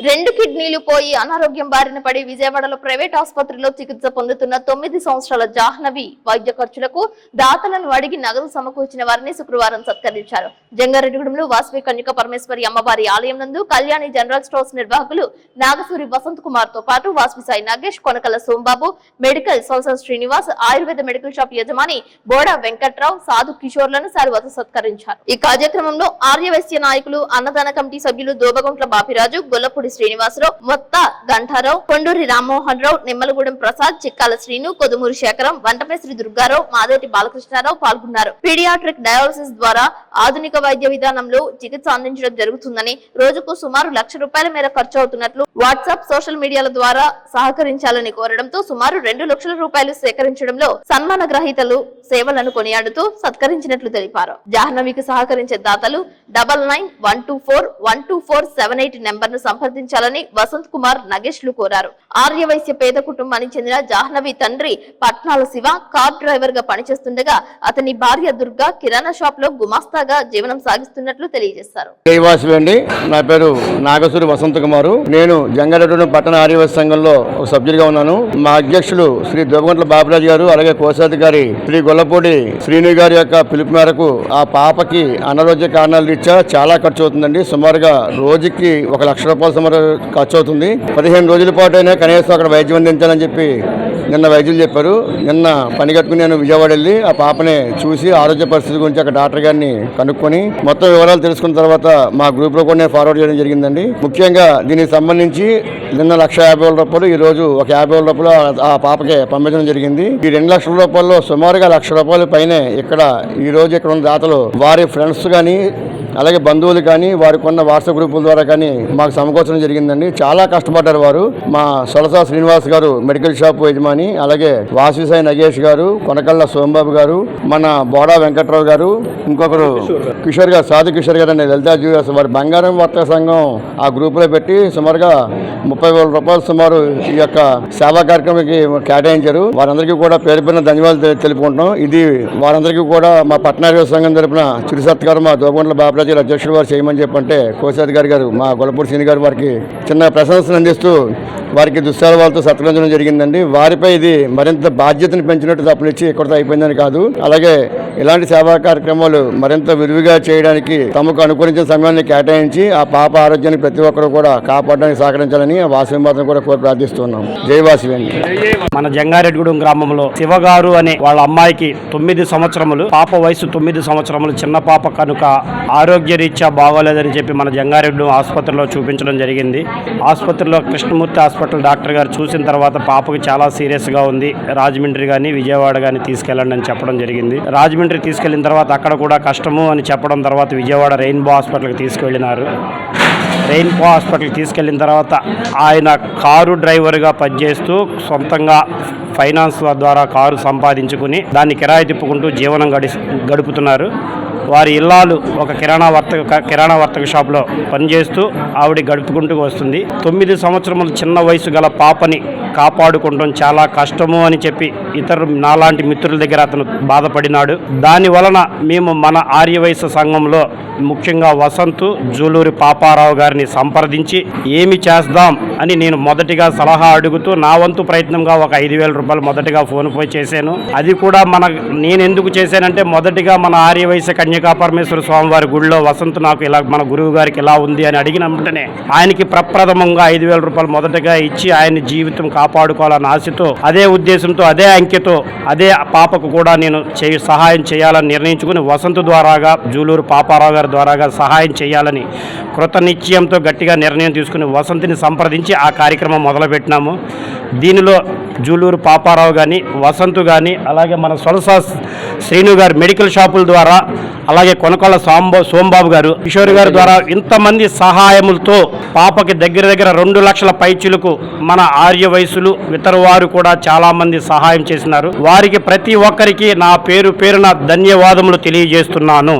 రెండు కిడ్నీలు పోయి అనారోగ్యం బారిన పడి విజయవాడలో ప్రైవేట్ ఆసుపత్రిలో చికిత్స పొందుతున్న తొమ్మిది సంవత్సరాల జాహ్నవి వైద్య ఖర్చులకు దాతలను అడిగి నగదు సమకూర్చిన వారిని శుక్రవారం సత్కరించారు. జంగారెడ్డిగూడెంలో వాసవి కన్యక పరమేశ్వరి అమ్మవారి ఆలయం నందు కళ్యాణి జనరల్ స్టోర్స్ నిర్వాహకులు నాగసూరి వసంత్ కుమార్తో పాటు వాసవి సాయి నాగేష్ కొనకల సోంబాబు మెడికల్ సోల్సన్ శ్రీనివాస్ ఆయుర్వేద మెడికల్ షాప్ యజమాని బోడా వెంకట్రావు సాధు కిషోర్లను శాలువతో సత్కరించారు. ఈ కార్యక్రమంలో ఆర్యవైశ్య నాయకులు అన్నదాన కమిటీ సభ్యులు దోబగుంట్ల బాపిరాజు గొల్లపూడి శ్రీనివాసరావు మొత్త గంఠారావు కొండూరి రామ్మోహన్ రావు నిమ్మలగూడెం ప్రసాద్ చిక్కాల శ్రీను కొదుమూరి శేఖరం వంటపేశ్రీ దుర్గారావు మాదేటి బాలకృష్ణారావు పాల్గొన్నారు. పీడియాట్రిక్ డయాలసిస్ ద్వారా ఆధునిక వైద్య విధానంలో చికిత్స అందించడం జరుగుతుందని రోజుకు సుమారు లక్ష రూపాయల మేర ఖర్చు అవుతున్నట్లు వాట్సాప్ సోషల్ మీడియాల ద్వారా సహకరించాలని కోరడంతో సుమారు రెండు లక్షల రూపాయలు సేకరించడంలో సన్మాన గ్రహీతలు సేవలను కొనియాడుతూ సత్కరించినట్లు తెలిపారు. జాహ్నవికి సహకరించే దాతలు double nine one two four one two four seven eight నెంబర్ను సంప్రదించాలని వసంత్ కుమార్ నగేష్లు కోరారు. ఆర్యవైశ్య పేద కుటుంబానికి చెందిన జాహ్నవి తండ్రి పట్నాల శివ కార్ డ్రైవర్గా పనిచేస్తుండగా అతని భార్య దుర్గా కిరాణా షాప్లో గుమాస్తాగా జీవనం సాగిస్తున్నట్లు తెలియజేశారు. నా పేరు నాగసూరి వసంత కుమారు. నేను జంగారెడ్డి పట్టణ ఆర్యవ సంఘంలో ఒక సభ్యుడిగా ఉన్నాను. మా అధ్యక్షులు శ్రీ దోబగంట్ల బాబురాజు గారు అలాగే కోశాధికారి శ్రీ గొల్లపూడి శ్రీను గారి యొక్క పిలుపు మేరకు ఆ పాపకి అనారోగ్య కారణాల రీత్యా చాలా ఖర్చు అవుతుందండి. సుమారుగా రోజుకి ఒక లక్ష రూపాయల సుమారు ఖర్చు అవుతుంది. పదిహేను రోజుల పాటు అయినా కనీసం అక్కడ వైద్యం అందించాలని చెప్పి నిన్న వైద్యులు చెప్పారు నిన్న పని కట్టుకుని నేను విజయవాడ వెళ్ళి ఆ పాపని చూసి ఆరోగ్య పరిస్థితి గురించి అక్కడ డాక్టర్ గారిని కనుక్కొని మొత్తం వివరాలు తెలుసుకున్న తర్వాత మా గ్రూప్లో కూడా నేను ఫార్వర్డ్ చేయడం జరిగిందండి. ముఖ్యంగా దీనికి సంబంధించి నిన్న లక్ష యాభై వేల రూపాయలు ఈ రోజు ఒక యాభై వేల రూపాయలు ఆ- పాపకి పంపించడం జరిగింది. ఈ రెండు లక్షల రూపాయల్లో సుమారుగా లక్ష రూపాయల పైనే ఇక్కడ ఈ రోజు ఇక్కడ ఉన్న దాతలు వారి ఫ్రెండ్స్ కానీ అలాగే బంధువులు కానీ వారికి ఉన్న వాట్సాప్ గ్రూపుల ద్వారా కానీ మాకు సమకూర్చడం జరిగిందండి. చాలా కష్టపడ్డారు వారు. మా సొలసా శ్రీనివాస్ గారు మెడికల్ షాప్ యజమాని అలాగే వాసిసాయి నగేష్ గారు కొనకళ్ళ సోమబాబు గారు మన బోడా వెంకట్రావు గారు ఇంకొకరు కిషోర్ గారు సాధు కిషోర్ గారు అనే లలితా జ్యూఎస్ వారి బంగారం వర్తక సంఘం ఆ గ్రూపులో పెట్టి సుమారుగా ముప్పై వేల రూపాయలు సుమారు ఈ యొక్క సేవా కార్యక్రమానికి కేటాయించారు. వారందరికీ కూడా పేరు పేరున ధన్యవాదాలు తెలుపుకుంటున్నాం. ఇది వారందరికీ కూడా మా పట్టణ సంఘం తరపున చిరు సత్కారం మా బాబు బాబరాజు గారు అధ్యక్షుడు వారు చేయమని చెప్పంటే కోశాధికారి గారు మా గొల్లపూడి సీని గారు వారికి చిన్న ప్రశంసలు అందిస్తూ వారికి దుస్సాలవాళ్ళతో సత్కరించడం జరిగిందండి. వారిపై ఇది మరింత బాధ్యతను పెంచినట్టు తప్పనిచ్చి ఇక్కడితో అయిపోయిందని కాదు. అలాగే ఇలాంటి సేవా కార్యక్రమాలు మరింత విరివిగా చేయడానికి తమకు అనుకూలించిన సమయాన్ని కేటాయించి ఆ పాప ఆరోగ్యాన్ని ప్రతి ఒక్కరూ కూడా కాపాడడానికి సహకరించాలని వాసవి మాత్రం కూడా కోరి ప్రార్థిస్తున్నాం. జై వాసవి మన జంగారెడ్డిగూడెం గ్రామంలో శివగారు అనే వాళ్ళ అమ్మాయికి తొమ్మిది సంవత్సరములు పాప వయసు తొమ్మిది సంవత్సరములు చిన్న పాప కనుక ఆరోగ్య రీత్యా బాగోలేదని చెప్పి మన జంగారెడ్డి ఆసుపత్రిలో చూపించడం జరిగింది. ఆసుపత్రిలో కృష్ణమూర్తి హాస్పిటల్ డాక్టర్ గారు చూసిన తర్వాత పాపకు చాలా సీరియస్గా ఉంది. రాజమండ్రి కానీ విజయవాడ కానీ తీసుకెళ్ళండి అని చెప్పడం జరిగింది. రాజమండ్రి తీసుకెళ్ళిన తర్వాత అక్కడ కూడా కష్టము అని చెప్పడం తర్వాత విజయవాడ రెయిన్బో హాస్పిటల్కి తీసుకెళ్ళినారు. రెయిన్బో హాస్పిటల్కి తీసుకెళ్ళిన తర్వాత ఆయన కారు డ్రైవర్గా పనిచేస్తూ సొంతంగా ఫైనాన్స్ ద్వారా కారు సంపాదించుకుని దాన్ని కిరాయి తిప్పుకుంటూ జీవనం గడి గడుపుతున్నారు. వారి ఇల్లాలు ఒక కిరాణా వర్తక కిరాణా వర్తక షాప్లో పనిచేస్తూ ఆవిడ గడుపుకుంటూ వస్తుంది. తొమ్మిది సంవత్సరముల చిన్న వయసు గల పాపని కాపాడుకోవడం చాలా కష్టము అని చెప్పి ఇతరు నాలాంటి మిత్రుల దగ్గర అతను బాధపడినాడు. దాని వలన మేము మన ఆర్యవయస సంఘంలో ముఖ్యంగా వసంత్ జూలూరి పాపారావు గారిని సంప్రదించి ఏమి చేద్దాం అని నేను మొదటిగా సలహా అడుగుతూ నా వంతు ప్రయత్నంగా ఒక ఐదు వేల రూపాయలు మొదటిగా ఫోన్ పే చేశాను. అది కూడా మన నేను ఎందుకు చేశానంటే మొదటిగా మన ఆర్యవయస కన్యకా కన్యకాపరమేశ్వర స్వామివారి గుడిలో వసంత్ నాకు ఇలా మన గురువు గారికి ఇలా ఉంది అని అడిగిన వెంటనే ఆయనకి ప్రప్రథమంగా ఐదు వేల రూపాయలు మొదటగా ఇచ్చి ఆయన జీవితం కాపాడుకోవాలన్న ఆశతో అదే ఉద్దేశంతో అదే అంకెతో అదే పాపకు కూడా నేను చేయ సహాయం చేయాలని నిర్ణయించుకుని వసంత్ ద్వారాగా జూలూరు పాపారావు గారి ద్వారాగా సహాయం చేయాలని కృత నిశ్చయంతో గట్టిగా నిర్ణయం తీసుకుని వసంతిని సంప్రదించి ఆ కార్యక్రమం మొదలుపెట్టినాము. దీనిలో జూలూరు పాపారావు కానీ వసంత్ కానీ అలాగే మన సొలసా శ్రీను గారు మెడికల్ షాపుల ద్వారా అలాగే కొనకొల్ల సాంబో సోంబాబు గారు కిషోర్ గారి ద్వారా ఇంతమంది సహాయములతో పాపకి దగ్గర దగ్గర రెండు లక్షల పైచులకు మన ఆర్య వయసులు ఇతర వారు కూడా చాలా మంది సహాయం చేసినారు. వారికి ప్రతి ఒక్కరికి నా పేరు పేరున ధన్యవాదములు తెలియజేస్తున్నాను.